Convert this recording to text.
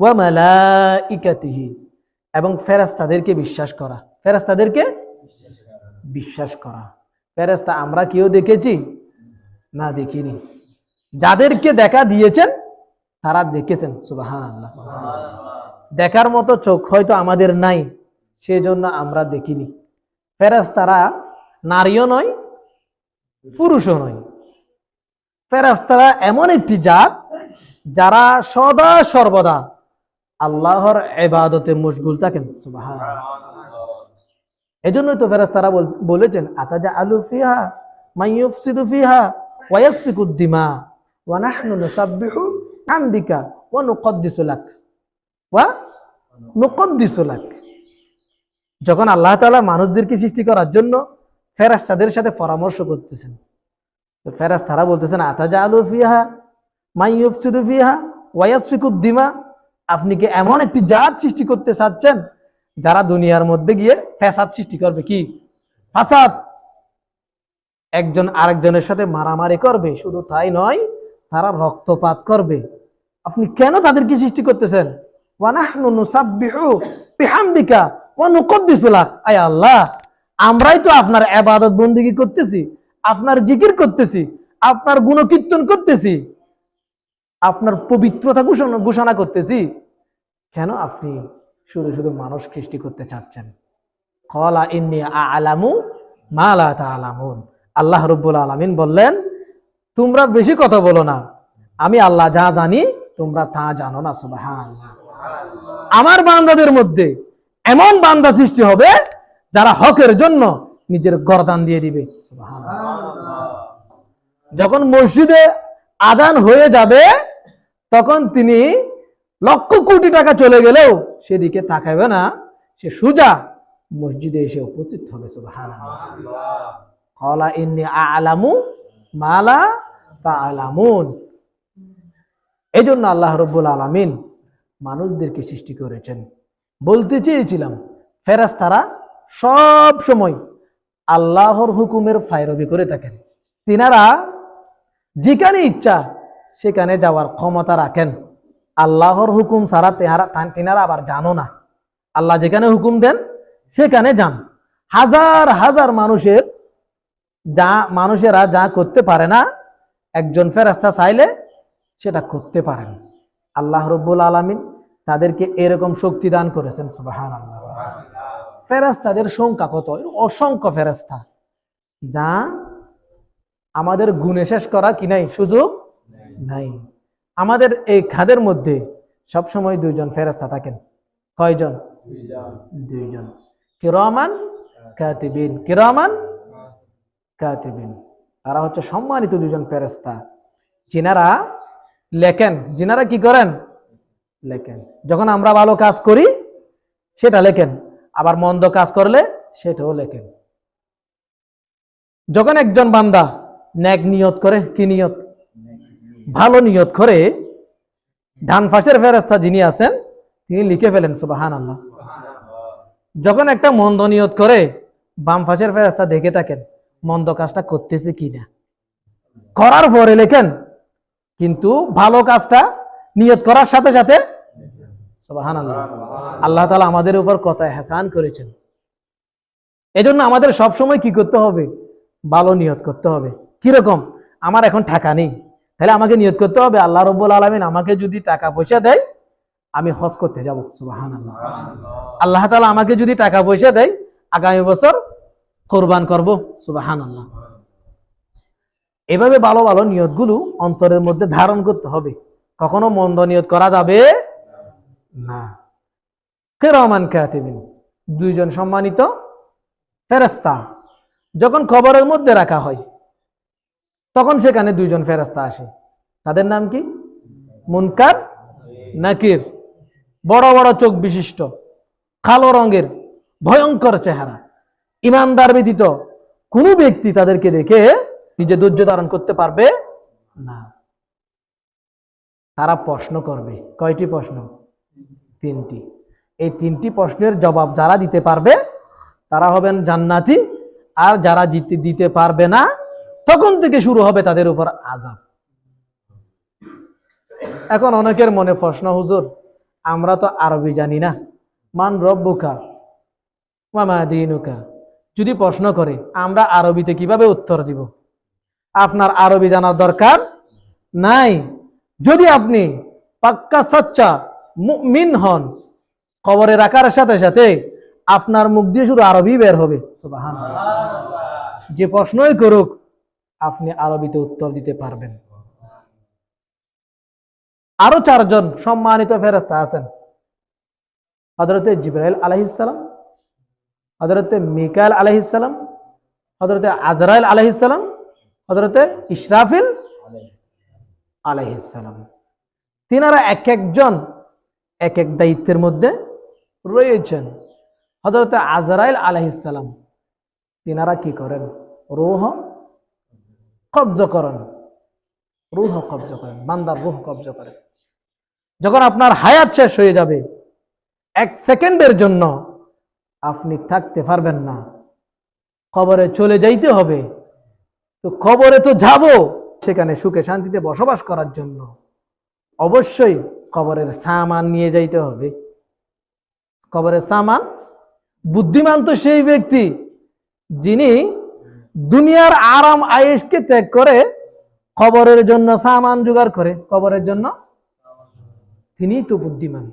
ওয়া এবং ফেরেশতাদেরকে বিশ্বাস করা। ফেরেশতাদেরকে বিশ্বাস করা। ফেরেশতা, আমরা কেউ দেখেছি? না, দেখিনি। যাদেরকে দেখা দিয়েছেন, তারা দেখেছেন সুবাহান আল্লাহ দেখার মতো চোখ হয়তো আমাদের নাই, সেজন্য আমরা দেখিনি। ফেরেশতারা নারীও নয়, পুরুষও নয়। ফেরেশতারা এমন একটি জাত, যারা সদা সর্বদা আল্লাহর এবাদতে মশগুল থাকেন। সুবাহান এজন্যই তো ফেরেশতারা বল- বলেছেন আতাজা আলু ফিহা লাক যখন আল্লাহ তাআলা মানুষদেরকে সৃষ্টি করার জন্য ফেরেশতাদের সাথে পরামর্শ করতেছেন, তো ফেরেশতারা বলতেছেন আতাজা আলু ফিহা মাইয়ুফসিদু ফিহা ওয়ায়াসফিকু দিমা আপনি কি এমন একটি জাত সৃষ্টি করতে চাচ্ছেন যারা দুনিয়ার মধ্যে গিয়ে ফ্যাসাদ সৃষ্টি করবে কি? ফাসাদ। একজন আরেকজনের সাথে মারামারি করবে, শুধু তাই নয়, তারা রক্তপাত করবে। আপনি কেন তাদেরকে সৃষ্টি করতেছেন? আমরাই তো আপনার ইবাদত বন্দেগী করতেছি, আপনার জিকির করতেছি, আপনার গুণকীর্তন করতেছি। আপনার পবিত্রতা ঘোষণা ঘোষণা করতেছি। কেন আপনি শুধু শুধু মানুষ সৃষ্টি করতে চাচ্ছেন? কলা ইন্নি আলামু মালা তালামুন আল্লাহ রব্বুল আলমিন বললেন, তোমরা বেশি কথা বলো না। আমি আল্লাহ যা জানি, তোমরা তা জানো না। সুবহানাল্লাহ। আমার বান্দাদের মধ্যে এমন বান্দা সৃষ্টি হবে, যারা হকের জন্য নিজের গরদান দিয়ে দিবে। যখন মসজিদে আজান হয়ে যাবে তখন তিনি লক্ষ কোটি টাকা চলে গেলেও সেদিকে তাকাবে না। সে সুজা মসজিদে এসে উপস্থিত হবে আলামু মালা তা আলামুন এই জন্য আল্লাহ রব্বুল আলামিন মানুষদেরকে সৃষ্টি করেছেন। বলতে চেয়েছিলাম ফেরাস্তারা সব সময় আল্লাহর হুকুমের ফায়রবি করে থাকেন। তিনারা যেখানে ইচ্ছা সেখানে যাওয়ার ক্ষমতা রাখেন। আল্লাহর হুকুম ছাড়া তেহারা তিনারা আবার জানো না। আল্লাহ যেখানে হুকুম দেন, সেখানে যান। হাজার হাজার মানুষের যা মানুষেরা যা করতে পারে না, একজন ফেরাস্তা চাইলে সেটা করতে পারেন। আল্লাহ রব্বুল আলমিন তাদেরকে এরকম শক্তি দান করেছেন সুবাহান আল্লাহ ফেরাস্তাদের সংখ্যা কত? অসংখ্য ফেরাস্তা যা আমাদের গুণে শেষ করা কি নাই? সুযোগ? নাই। আমাদের এই খাদের মধ্যে সবসময় দুইজন ফেরাস্তা থাকেন। কয়জন? দুইজন। কিরমান, কাতিবিন। কিরমান, কাতিবিন। তারা হচ্ছে সম্মানিত দুজন ফেরেস্তা যিনারা লেখেন। যিনারা কি করেন? লেখেন। যখন আমরা ভালো কাজ করি, সেটা লেখেন। আবার মন্দ কাজ করলে সেটাও লেখেন। যখন একজন বান্দা ন্যাক নিয়ত করে, কি নিয়ত? ভালো নিয়ত করে ডান ফাঁসের ফেরেস্তা যিনি আছেন, তিনি লিখে ফেলেন সুবাহান আল্লাহ যখন একটা মন্দ নিয়ত করে বাম ফাঁসের ফেরেস্তা দেখে থাকেন, মন্দ কাজটা করতেছে কিনা। করার পরে লেখেন, কিন্তু ভালো কাজটা নিয়ত করার সাথে সাথে সুবাহান আল্লাহ আল্লাহ তালা আমাদের উপর কথা হেসান করেছেন। এজন্য আমাদের সবসময় কি করতে হবে? ভালো নিয়ত করতে হবে। কীরকম? আমার এখন টাকা নেই। তাহলে আমাকে নিয়ত করতে হবে, আল্লাহ রব্বুল আলমিন আমাকে যদি টাকা পয়সা দেয়, আমি হজ করতে যাব। সুবাহান আল্লাহ আল্লাহ তালা আমাকে যদি টাকা পয়সা দেয়, আগামী বছর কোরবান করব। সুবাহান আল্লাহ এভাবে ভালো ভালো নিয়তগুলো অন্তরের মধ্যে ধারণ করতে হবে। কখনো মন্দ নিয়ত করা যাবে না। কেরমান কাতিবিন। দুইজন সম্মানিত ফেরেস্তা যখন খবরের মধ্যে রাখা হয় তখন সেখানে দুইজন ফেরেস্তা আসে। তাদের নাম কি? মুনকার, নাকির। বড় বড় চোখ বিশিষ্ট, কালো রঙের, ভয়ঙ্কর চেহারা। ইমানদার ব্যতীত কোনো ব্যক্তি তাদেরকে দেখে নিজে ধৈর্য ধারণ করতে পারবে না। তারা প্রশ্ন করবে, কয়টি প্রশ্ন? তিনটি। এই তিনটি প্রশ্নের জবাব যারা দিতে পারবে, তারা হবেন জান্নাতি, আর যারা দিতে পারবে না তখন থেকে শুরু হবে তাদের উপর আজাব এখন অনেকের মনে প্রশ্ন, হুজুর, আমরা তো আরবি জানি না। মান রব্বুকা মামা দিনুকা? যদি প্রশ্ন করে, আমরা আরবিতে কীভাবে উত্তর দিব? আপনার আরবি জানার দরকার নাই। যদি আপনি পাক্কা সচ্চা মুমিন হন খবরে রাখার সাথে সাথে আপনার মুখ দিয়ে শুধু আরবি বের হবে। যে প্রশ্নই করুক আপনি আরবিতে উত্তর দিতে পারবেন। আরও চারজন সম্মানিত ফেরস্তা আছেন। হজরতে জিব্রাইল আলহিসাম হজরতে মিকাইল আলহিসাম হজরতে আজরাইল আলহিসাম হজরতে ইসরাফিল আলহিসাম তিনারা এক একজন, এক এক দায়িত্বের মধ্যে রয়েছেন। হজরতে আজরাইল আলহিসাম তিনারা কি করেন? রুহ কবজ করেন। রুহ কবজ করেন, বান্দার রুহ কবজ করেন। যখন আপনার হায়াত শেষ হয়ে যাবে, এক সেকেন্ডের জন্য আপনি থাকতে পারবেন না। কবরে চলে যাইতে হবে। তো কবরে তো যাব, সেখানে সুখে শান্তিতে বসবাস করার জন্য। অবশ্যই কবরের সামান নিয়ে যাইতে হবে। কবরের সামান বুদ্ধিমান তো সেই ব্যক্তি, যিনি দুনিয়ার আরাম আয়েসকে ত্যাগ করে কবরের জন্য সামান জোগাড় করে, কবরের জন্য তিনি তো বুদ্ধিমান।